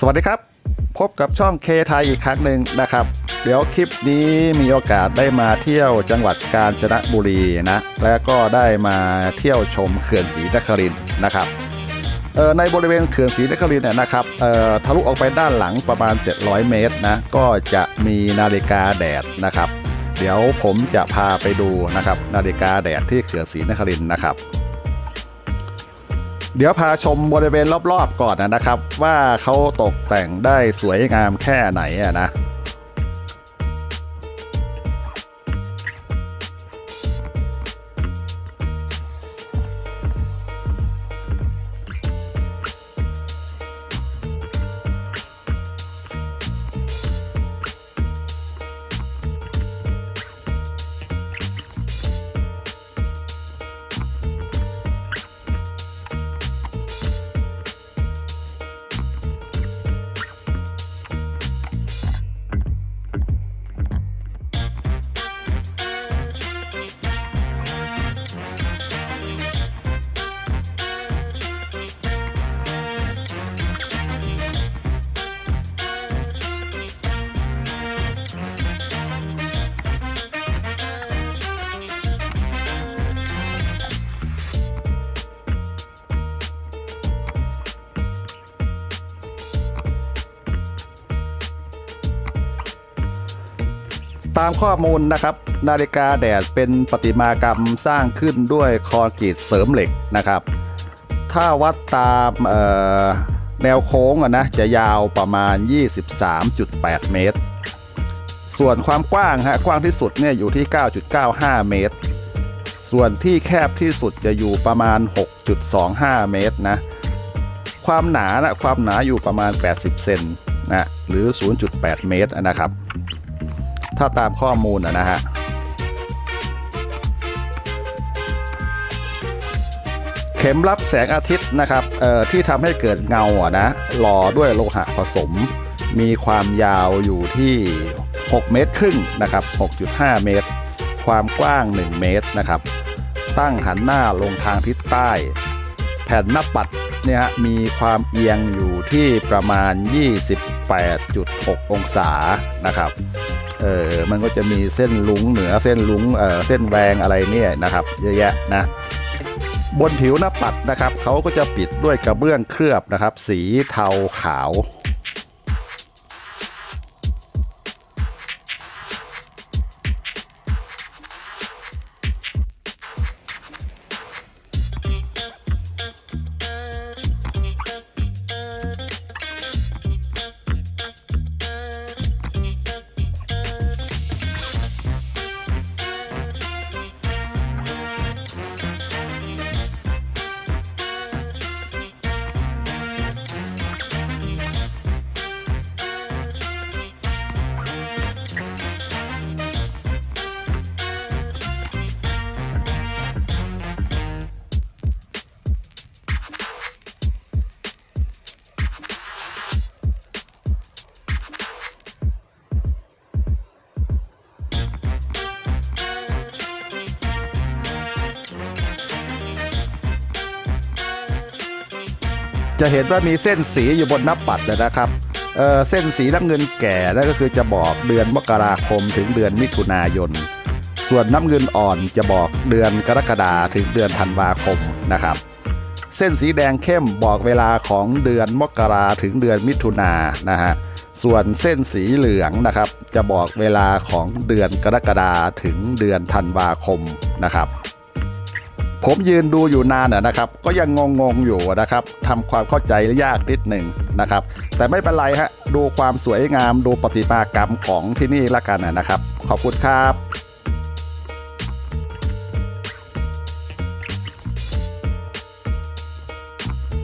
สวัสดีครับ พบกับช่องเคไทยอีกครั้งหนึ่งนะครับ เดี๋ยวคลิปนี้มีโอกาสได้มาเที่ยวจังหวัดกาญจนบุรีนะ แล้วก็ได้มาเที่ยวชมเขื่อนศรีนครินนะครับในบริเวณเขื่อนศรีนครินเนี่ยนะครับทะลุออกไปด้านหลังประมาณ 700 เมตรนะก็จะมีนาฬิกาแดดนะครับ เดี๋ยวผมจะพาไปดูนะครับนาฬิกาแดดที่เขื่อนศรีนครินนะครับ เดี๋ยวพาชมบริเวณรอบๆก่อนนะครับ ว่าเขาตกแต่งได้สวยงามแค่ไหนนะ ตามข้อมูลนะครับ นาฬิกาแดดเป็นประติมากรรมสร้างขึ้นด้วยคอนกรีตเสริมเหล็กนะครับ ถ้าวัดตามแนวโค้งนะจะยาวประมาณ 23.8 เมตร ส่วนความกว้างฮะกว้างที่สุดเนี่ยอยู่ที่ 9.95 เมตร ส่วนที่แคบที่สุดจะอยู่ประมาณ 6.25 เมตรนะความหนานะความหนาอยู่ประมาณ 80 เซนนะหรือ 0.8 เมตรนะครับ ถ้าตามข้อมูลนะฮะเข็มรับแสงอาทิตย์นะครับเอ่อที่ทำให้เกิดเงาอะนะหล่อด้วยโลหะผสม มีความยาวอยู่ที่ 6 เมตรครึ่งนะครับ 6.5 เมตร ความกว้าง 1 เมตรนะครับ ตั้งหันหน้าลงทางทิศใต้ แผ่นหน้าปัดเนี่ยฮะมีความเอียงอยู่ที่ประมาณ 28.6 องศานะครับ เออมันก็จะมีเส้นลุงเหนือเส้นลุงเออเส้นแวงอะไรเนี่ยนะครับเยอะแยะนะบนผิวหน้าปัดนะครับเขาก็จะปิดด้วยกระเบื้องเคลือบนะครับ สีเทาขาว จะเห็นว่ามีเส้นสีอยู่บนหน้าปัดเลยนะครับเอ่อเส้นสีน้ำเงินแก่นั่นก็คือจะบอกเดือนมกราคมถึงเดือนมิถุนายน ส่วนน้ำเงินอ่อนจะบอกเดือนกรกฎาถึงเดือนธันวาคมนะครับ เส้นสีแดงเข้มบอกเวลาของเดือนมกราถึงเดือนมิถุนายนนะฮะส่วนเส้นสีเหลืองนะครับ จะบอกเวลาของเดือนกรกฎาถึงเดือนธันวาคมนะครับ ผมยืนดูอยู่นานนะครับ ก็ยังงงๆอยู่นะครับทำความเข้าใจยากนิดหนึ่งนะครับ แต่ไม่เป็นไรฮะดูความสวยงามดูปฏิมากรรมของที่นี่ละกันนะครับ ขอบคุณครับ